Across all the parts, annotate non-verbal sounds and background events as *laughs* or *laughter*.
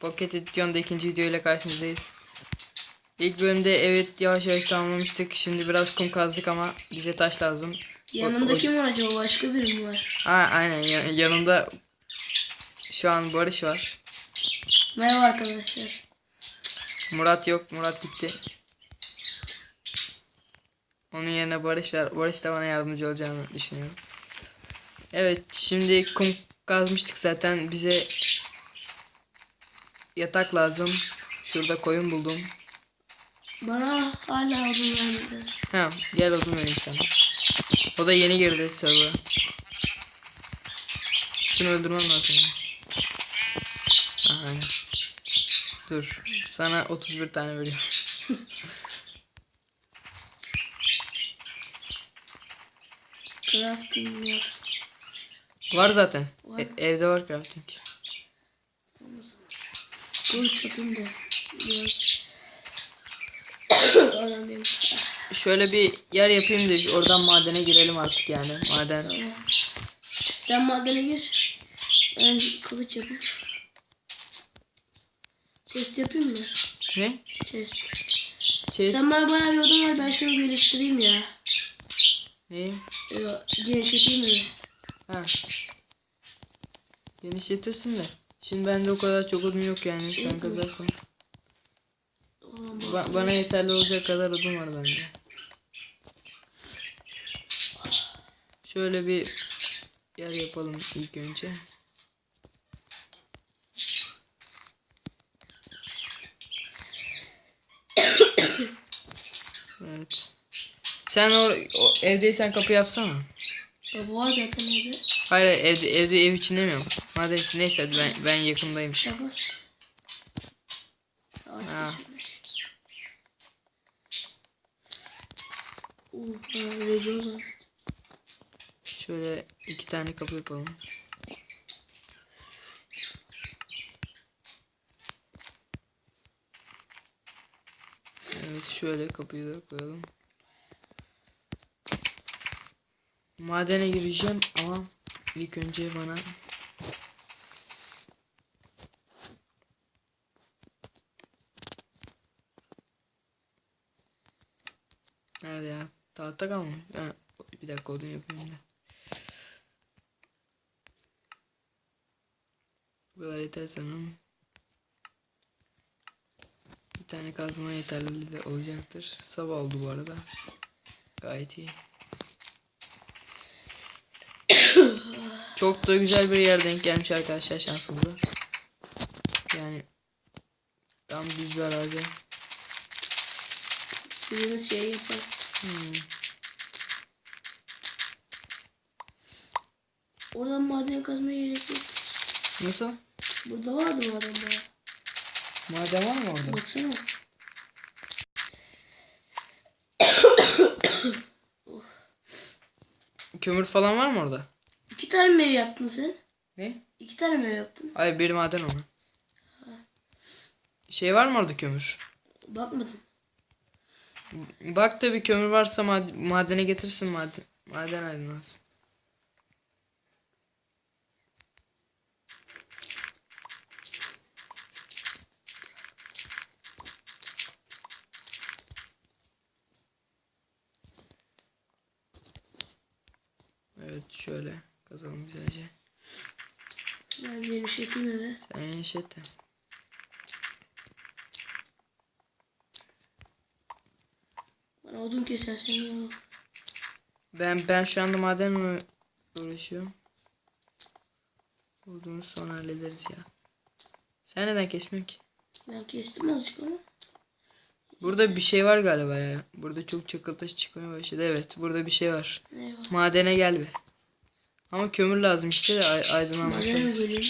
Pocket Edition'da ikinci video ile karşınızdayız. İlk bölümde evet yavaş yavaş tamamlamıştık. Şimdi biraz kum kazdık ama bize taş lazım. Yanında kim var acaba? Başka biri mi var? Ha aynen ya- yanımda şu an Barış var. Merhaba arkadaşlar. Murat yok. Murat gitti. Onun yerine Barış var. Barış da bana yardımcı olacağını düşünüyorum. Evet şimdi kum kazmıştık zaten. Bize yatak lazım. Şurada koyun buldum. Bana hala odun vermedi. Ha gel odun vereyim sana. O da yeni girdi server'a. Şunu öldürmem lazım. ya. Ha, aynen. Dur. Sana 31 tane veriyorum. *laughs* Crafting yap. Var zaten. Var. E- evde var crafting. *coughs* Şöyle bir yer yapayım da oradan madene girelim artık yani. Maden. Sen madene gir. Ben kılıç yapayım. Chest yapayım mı? Ne? Chest. Chest. Sen bana bayağı bir odun var. Ben şunu geliştireyim ya. Ne? Genişleteyim mi? Ha. Genişletirsin de. Şimdi bende o kadar çok odun yok yani. Sen kazarsan. Ba- bana yeterli olacak kadar odun var bende. Şöyle bir yer yapalım ilk önce. Evet. Sen o, o evdeysen kapı yapsana. Baba var zaten evde. Hayır evde evde ev için demiyorum. Madem neyse ben ben yakındayım. Şaka. Ağaç Ha. kesilmiş. Ben Recep Ozan. Şöyle iki tane kapı yapalım. Evet şöyle kapıyı da koyalım. Madene gireceğim ama ilk önce bana Nerede ya? Tahta kalmış. Ha, bir dakika odun yapayım da. Bu kadar yeter sanırım. Bir tane kazma yeterli de olacaktır. Sabah oldu bu arada. Gayet iyi. *coughs* Çok da güzel bir yer denk gelmiş arkadaşlar şansımıza. Yani tam düz bir arazi. İstediğimiz şeyi yaparız. Hmm. Oradan maden kazmaya gerek yok. Nasıl? Burada vardı maden baya. Maden var mı orada? Baksana. Kömür falan var mı orada? İki tane mi ev yaptın sen? Ne? İki tane mi ev yaptın? Hayır bir maden onu. Şey var mı orada kömür? Bakmadım. Bak da bir kömür varsa mad- madene getirsin maden. Maden aydınlansın. Evet şöyle kazalım güzelce. Ben genişleteyim eve. Sen yaşat da. Bana odun kesersen iyi olur. Ben ben şu anda madenle uğraşıyorum. Olduğunu sonra hallederiz ya. Sen neden kesmiyorsun ki? Ben kestim azıcık ama. Burada bir şey var galiba ya. Burada çok çakıl taşı çıkmaya başladı. Evet burada bir şey var. Ne var? Madene gel be. Ama kömür lazım işte de ay aydınlanması. Madene mi lazım. geleyim?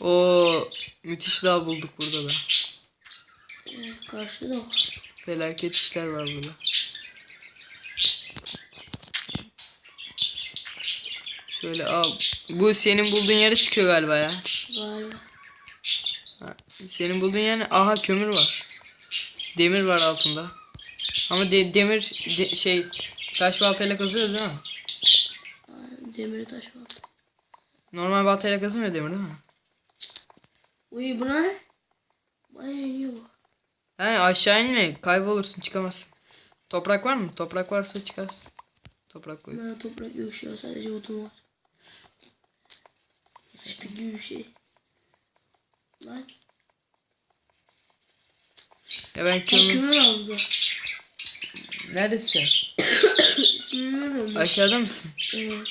Oo müthiş daha bulduk burada da. Karşıda da. Felaket işler var burada. Şöyle al. Bu senin bulduğun yere çıkıyor galiba ya. Galiba. Senin bulduğun yani aha kömür var. Demir var altında. Ama de- demir de- şey taş baltayla kazıyoruz değil mi? Demir taş var. Normal baltayla kazımıyor demir değil mi? Uy bu ne? Bayağı iniyor bu. He aşağı inme kaybolursun çıkamazsın. Toprak var mı? Toprak varsa çıkarsın. Toprak koy. Bana toprak yok şu an sadece odun var. Sıçtık gibi bir şey. Lan. Ya ben kömür aldı. Neredesin? *coughs* İsmini bilmiyorum. ben. Aşağıda mısın? Evet.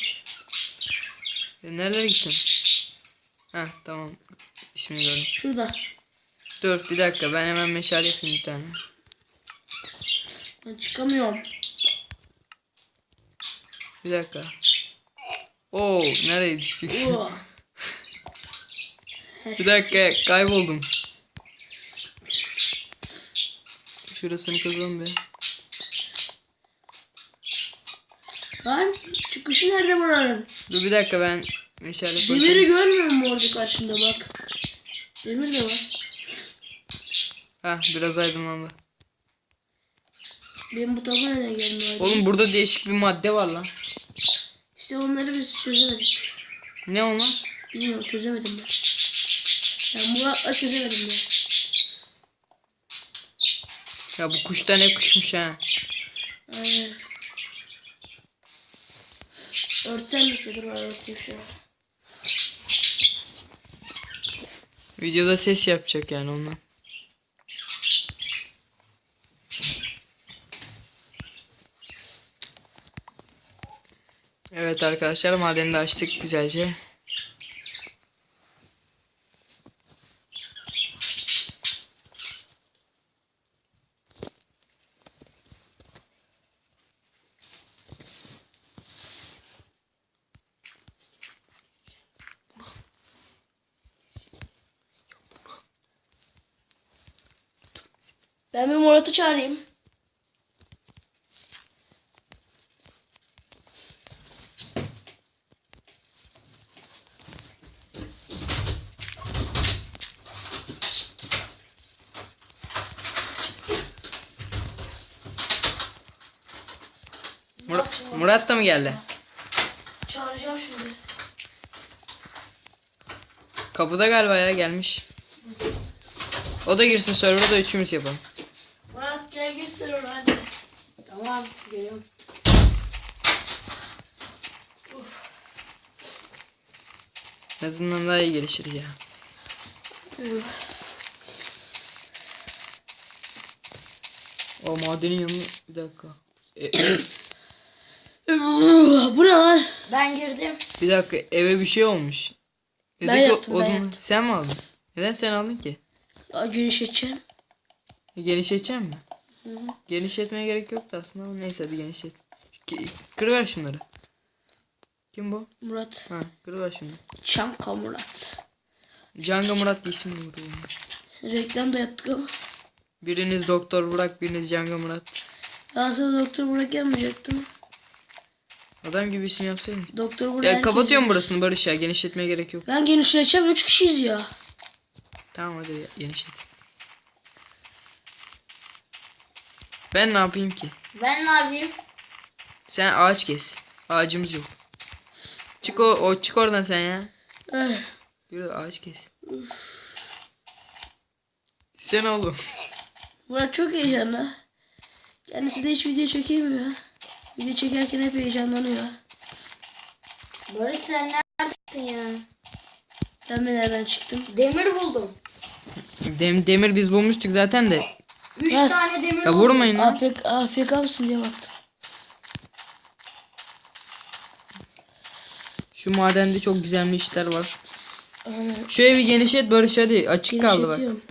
Ya nerelere gittin? Ha tamam. İsmini gördüm. Şurada. Dur bir dakika ben hemen meşale yapayım bir tane. Ben çıkamıyorum. Bir dakika. Oo nereye düştük? *laughs* Bir dakika kayboldum. Şurasını kazalım be. Lan çıkışı nerede buranın? Dur bir dakika ben meşale Demiri koyacağım. görmüyor musun orada karşında bak. Demir de var. Ha biraz aydınlandı. Benim bu tarafa neden gelmiyor? Oğlum burada değişik bir madde var lan. İşte onları biz çözemedik. Ne onlar? Bilmiyorum çözemedim ben. Ben Murat'la çözemedim ben. Ya bu kuşta ne kuşmuş ha. Aynen. Örtsem mi ki? Dur ben örteyim şu an. Videoda ses yapacak yani ondan. Evet arkadaşlar madeni de açtık güzelce. Ben bir Murat'ı çağırayım. Murat, Murat da mı geldi? Çağıracağım şimdi. Kapıda galiba ya gelmiş. O da girsin server'a da üçümüz yapalım. Murat gel gir sen oraya hadi. Tamam geliyorum. En azından daha iyi gelişir ya. O madenin yanına bir dakika. E, *coughs* Bu ne lan? Ben girdim. bir dakika eve bir şey olmuş. Ben yaptım, ben odunu yaptım. sen mi aldın? Neden sen aldın ki? Aa, genişleteceğim. E, Genişletecek mi? Genişletmeye gerek yoktu aslında ama neyse hadi genişlet. Kırıver şunları. Kim bu? Murat. Ha, kırıver şunu. Çanka Murat. Canga Murat diye isim vurulmuş. Reklam da yaptık ama. Biriniz Doktor Burak, biriniz Canga Murat. Sana doktor Burak yapmayacaktım. Adam gibi isim yapsaydın. Doktor Burak Ya herkes- kapatıyorum burasını Barış ya. Genişletmeye gerek yok. Ben genişleteceğim. Üç kişiyiz ya. Tamam hadi ya, genişlet. Ben ne yapayım ki? Ben ne yapayım? Sen ağaç kes. Ağacımız yok. Çık o, o çık oradan sen ya. *sighs* Yürü ağaç kes. Sen oğlum. *laughs* Murat çok heyecanlı. Kendisi de hiç video çekemiyor. Video çekerken hep heyecanlanıyor. Barış sen nereden çıktın ya? Ben mi nereden çıktım? Demir buldum. Dem, demir biz bulmuştuk zaten de. Üç Yes. tane demir Ya vurmayın lan. AFK, AFK mısın diye baktım. Şu madende çok gizemli işler var. Aynen. Şu evi genişlet Barış hadi. Açık kaldı bak. Genişletiyorum.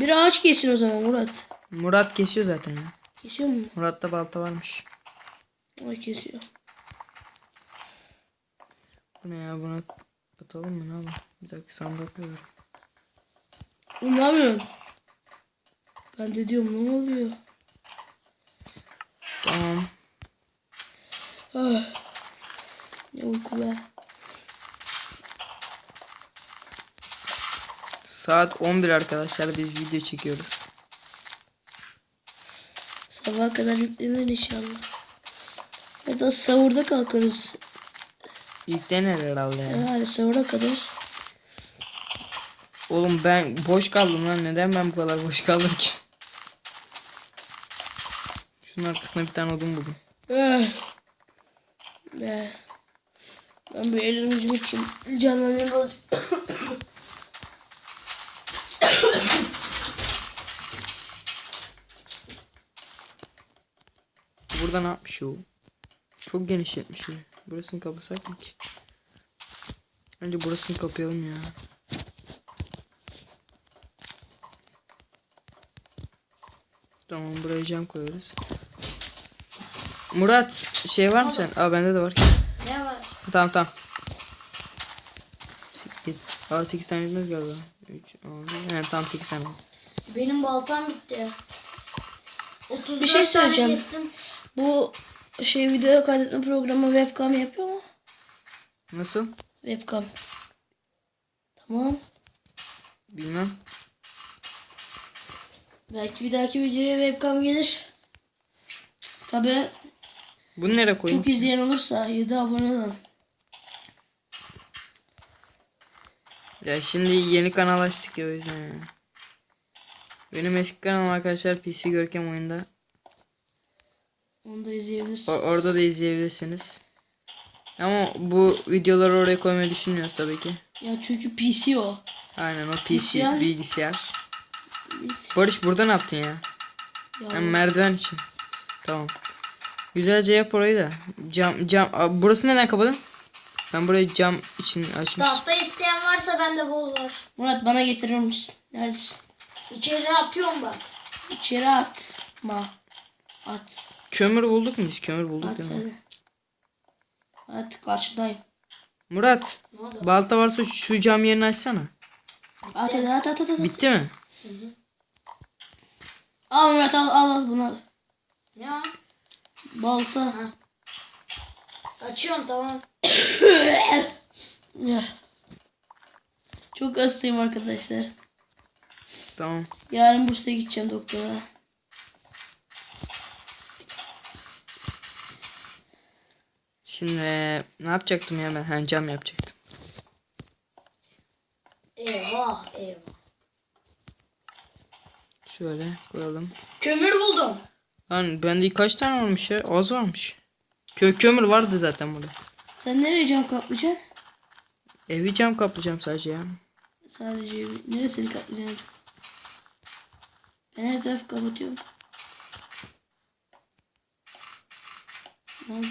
Bir ağaç kesin o zaman Murat. Murat kesiyor zaten ya. Kesiyor mu? Murat'ta balta varmış. Ay kesiyor. Bu ne ya buna atalım mı ne yapalım? Bir dakika sandık ne yapıyorsun? Ben de diyorum ne oluyor? Tamam. Ah. Ne uyku be. Saat 11 arkadaşlar biz video çekiyoruz. Sabaha kadar yüklenir inşallah. Ya da sahurda kalkarız. Yüklenir herhalde ya. Yani sonra kadar. Oğlum ben boş kaldım lan. Neden ben bu kadar boş kaldım ki? Şunun arkasına bir tane odun buldum. Eh. Eh. Ben bir ellerimi yüzümü. Canlanıyorum. Burada ne yapmış o? Çok genişletmiş. Burasını kapasak mı ki? Bence burasını kapayalım ya. Tamam buraya cam koyarız. Murat şey var mı sen? Aa bende de var. Ne var? Tamam tamam. Sekiz- Aa 8 tane bitmez galiba. 3, 6, evet tamam 8 tane. Benim baltam bitti. 34 Bir şey tane söyleyeceğim. kestim. Bu şey video kaydetme programı webcam yapıyor mu? Nasıl? Webcam. Tamam. Bilmem. Belki bir dahaki videoya webcam gelir. Tabi Bunu nereye koyayım? çok izleyen olursa 7 abone olun. Ya şimdi yeni kanal açtık ya o yüzden ya. Benim eski kanalım arkadaşlar PC Görkem oyunda. Onu da izleyebilirsin. O- orada da izleyebilirsiniz. Ama bu videoları oraya koymayı düşünmüyoruz tabii ki. Ya çünkü PC o. Aynen o PC Bilgisayar. bilgisayar. Biz- Barış burada ne yaptın ya? Ya, merdiven için. Tamam. Güzelce yap orayı da. Cam cam. Aa, burası neden kapadın? Ben burayı cam için açmış. Tahta isteyen varsa bende bol var. Murat bana getirir misin? Neredesin? İçeri atıyorum bak. İçeri atma. At. Kömür bulduk mu biz? Kömür bulduk At hadi. At karşıdayım. Murat. Ne oldu? Balta varsa şu cam yerini açsana. At hadi at at at. at. Bitti mi? Al Murat al al al bunu al. Ne o? Balta. Açıyorum tamam. *coughs* Ya. Çok hastayım arkadaşlar. Tamam. Yarın Bursa'ya gideceğim doktora. Şimdi ne yapacaktım ya ben? Ha, cam yapacaktım. Eyvah eyvah. Şöyle koyalım. Kömür buldum. Lan bende kaç tane varmış ya? Az varmış. Kö kömür vardı zaten burada. Sen nereye cam kaplayacaksın? Evi cam kaplayacağım sadece ya. Sadece bir- neresini kaplayacaksın? Ben her tarafı kapatıyorum. Lan.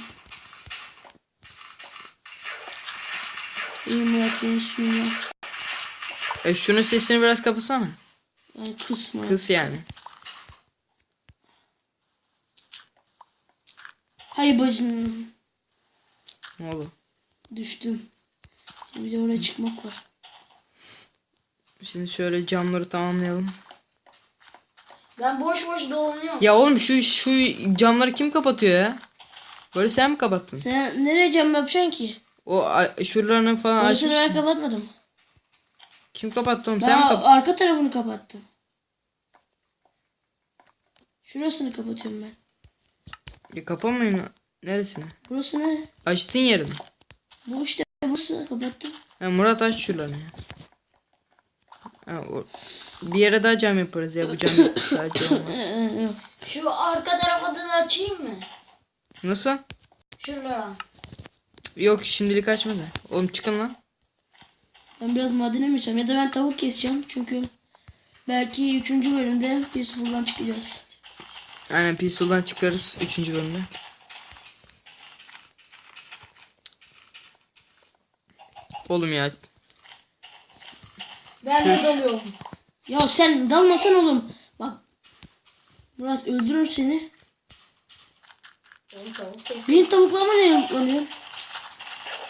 İyi Murat senin suyun. E şunun sesini biraz kapasana. Yani kısma. Kız yani. Hay bacım. Ne oldu? Düştüm. Şimdi bir de oraya çıkmak var. Şimdi şöyle camları tamamlayalım. Ben boş boş dolanıyorum. Ya oğlum şu şu camları kim kapatıyor ya? Böyle sen mi kapattın? Sen nereye cam yapacaksın ki? O şuralarını falan Orasını ben açmışsın. kapatmadım. Kim kapattı oğlum? Ben Sen mi kapattın? arka tarafını kapattım. Şurasını kapatıyorum ben. Ya kapamayın. Neresini? Burası ne? Açtın yeri mi? Bu işte burası kapattım. Ha, Murat aç şuralarını ya. Ha, o- bir yere daha cam yaparız ya bu cam *coughs* sadece *coughs* olmaz. Şu arka tarafa da açayım mı? Nasıl? Şuralara. Yok şimdilik açma da. Oğlum çıkın lan. Ben biraz madene mi ya da ben tavuk keseceğim çünkü belki 3. bölümde bir sıfırdan çıkacağız. Aynen pistoldan çıkarız 3. bölümde. Oğlum ya. Ben de dalıyorum. Ya sen dalmasan oğlum. Bak Murat öldürür seni. Ben tavuk keseyim. Benim tavuklarıma ne yumruklanıyor?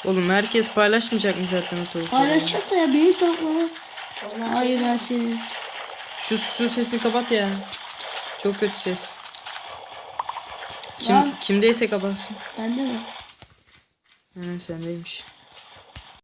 Oğlum herkes paylaşmayacak mı zaten o tavukları? Paylaşacak da ya benim tavuklarıma. Olmaz. Hayır ben seni. Şu su sesini kapat ya. Çok kötü ses. Kim Lan. kimdeyse kapatsın. Bende mi? Aynen sendeymiş.